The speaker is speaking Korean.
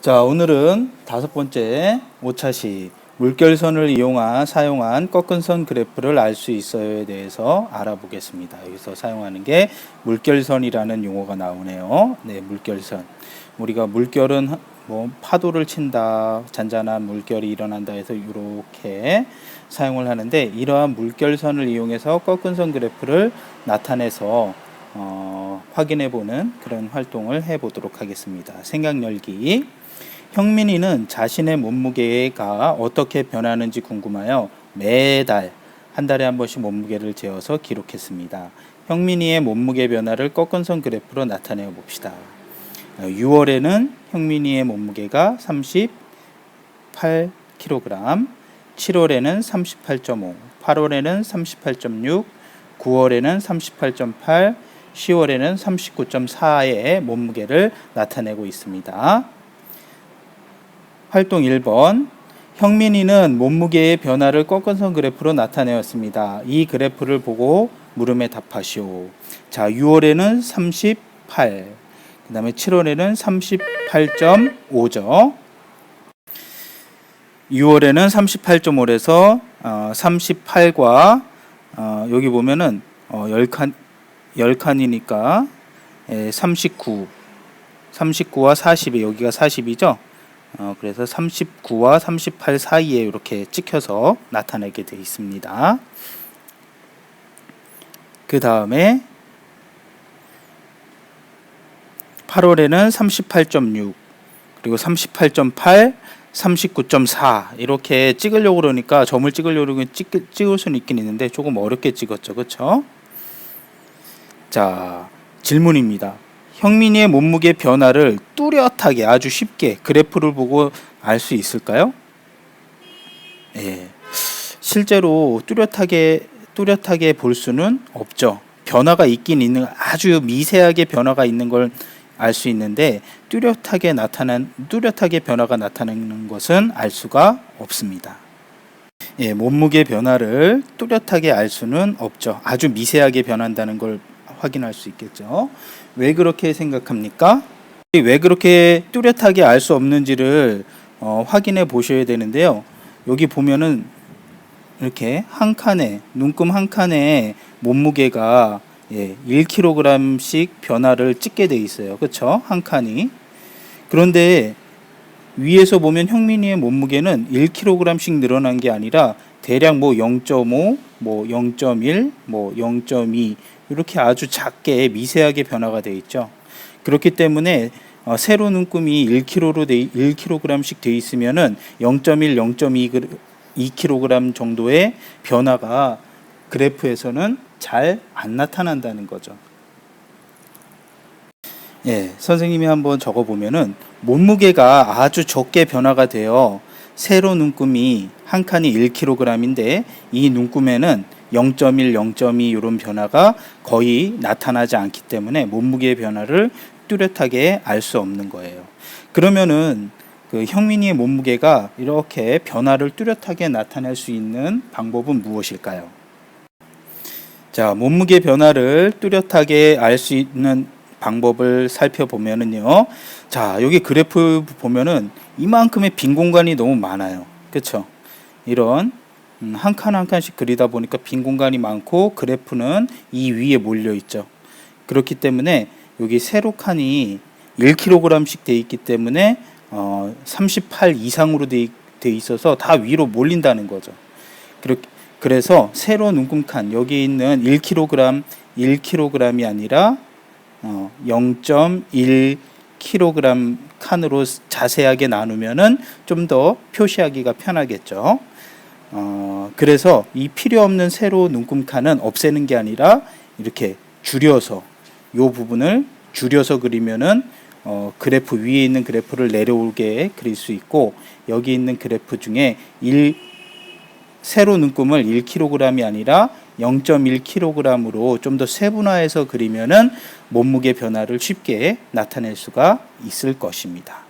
자, 오늘은 다섯 번째 오차시 물결선을 이용한 사용한 꺾은 선 그래프를 알 수 있어요에 대해서 알아보겠습니다. 여기서 사용하는 게 물결선이라는 용어가 나오네요. 네, 물결선. 우리가 물결은 뭐 파도를 친다, 잔잔한 물결이 일어난다 해서 이렇게 사용을 하는데 이러한 물결선을 이용해서 꺾은 선 그래프를 나타내서 어, 확인해 보는 그런 활동을 해 보도록 하겠습니다. 생각 열기. 형민이는 자신의 몸무게가 어떻게 변하는지 궁금하여 매달 한 달에 한 번씩 몸무게를 재어서 기록했습니다. 형민이의 몸무게 변화를 꺾은 선 그래프로 나타내어 봅시다. 6월에는 형민이의 몸무게가 38kg, 7월에는 38.5, 8월에는 38.6, 9월에는 38.8, 10월에는 39.4의 몸무게를 나타내고 있습니다. 활동 1번 형민이는 몸무게의 변화를 꺾은 선 그래프로 나타내었습니다. 이 그래프를 보고 물음에 답하시오. 자, 6월에는 38, 그 다음에 7월에는 38.5죠. 6월에는 38.5에서 어, 38과 어, 여기 보면은 어, 10칸 10칸이니까 예, 39 39와 40이 여기가 40이죠. 어, 그래서 39와 38 사이에 이렇게 찍혀서 나타내게 되어 있습니다. 그 다음에 8월에는 38.6 그리고 38.8 39.4 이렇게 찍으려고 그러니까 점을 찍으려고 찍, 찍을 수는 있긴 있는데 조금 어렵게 찍었죠 그쵸 자 질문입니다 형민이의 몸무게 변화를 뚜렷하게 아주 쉽게 그래프를 보고 알 수 있을까요? 예. 실제로 뚜렷하게 뚜렷하게 볼 수는 없죠. 변화가 있긴 있는 아주 미세하게 변화가 있는 걸 알 수 있는데 뚜렷하게 나타난 뚜렷하게 변화가 나타나는 것은 알 수가 없습니다. 예, 몸무게 변화를 뚜렷하게 알 수는 없죠. 아주 미세하게 변한다는 걸 확인할 수 있겠죠. 왜 그렇게 생각합니까? 왜 그렇게 뚜렷하게 알 수 없는지를 어, 확인해 보셔야 되는데요. 여기 보면은 이렇게 한 칸에 눈금 한 칸에 몸무게가 예, 1kg씩 변화를 찍게 돼 있어요. 그렇죠? 한 칸이. 그런데 위에서 보면 형민이의 몸무게는 1kg씩 늘어난 게 아니라 대략 뭐 0.5, 뭐 0.1, 뭐 0.2 이렇게 아주 작게 미세하게 변화가 돼 있죠. 그렇기 때문에 어, 세로 눈금이 1kg로 돼 1kg씩 돼 있으면은 0.1, 0.2 2kg 정도의 변화가 그래프에서는 잘 안 나타난다는 거죠. 예, 선생님이 한번 적어 보면은 몸무게가 아주 적게 변화가 되어 세로 눈금이 한 칸이 1kg인데 이 눈금에는 0.1, 0.2 이런 변화가 거의 나타나지 않기 때문에 몸무게의 변화를 뚜렷하게 알 수 없는 거예요. 그러면은 그 형민이의 몸무게가 이렇게 변화를 뚜렷하게 나타낼 수 있는 방법은 무엇일까요? 자, 몸무게 변화를 뚜렷하게 알 수 있는 방법을 살펴보면은요. 자, 여기 그래프 보면은 이만큼의 빈 공간이 너무 많아요. 그렇죠? 이런 음, 한칸한 칸씩 그리다 보니까 빈 공간이 많고 그래프는 이 위에 몰려 있죠. 그렇기 때문에 여기 세로 칸이 1kg씩 돼 있기 때문에 어, 38 이상으로 돼, 돼 있어서 다 위로 몰린다는 거죠. 그렇게 그래서 세로 눈금칸 여기 있는 1kg 1kg이 아니라 어, 0.1kg 칸으로 자세하게 나누면은 좀 더 표시하기가 편하겠죠. 어, 그래서 이 필요 없는 세로 눈금 칸은 없애는 게 아니라 이렇게 줄여서 요 부분을 줄여서 그리면은 어, 그래프 위에 있는 그래프를 내려오게 그릴 수 있고 여기 있는 그래프 중에 1 세로 눈금을 1kg이 아니라 0.1kg으로 좀 더 세분화해서 그리면은 몸무게 변화를 쉽게 나타낼 수가 있을 것입니다.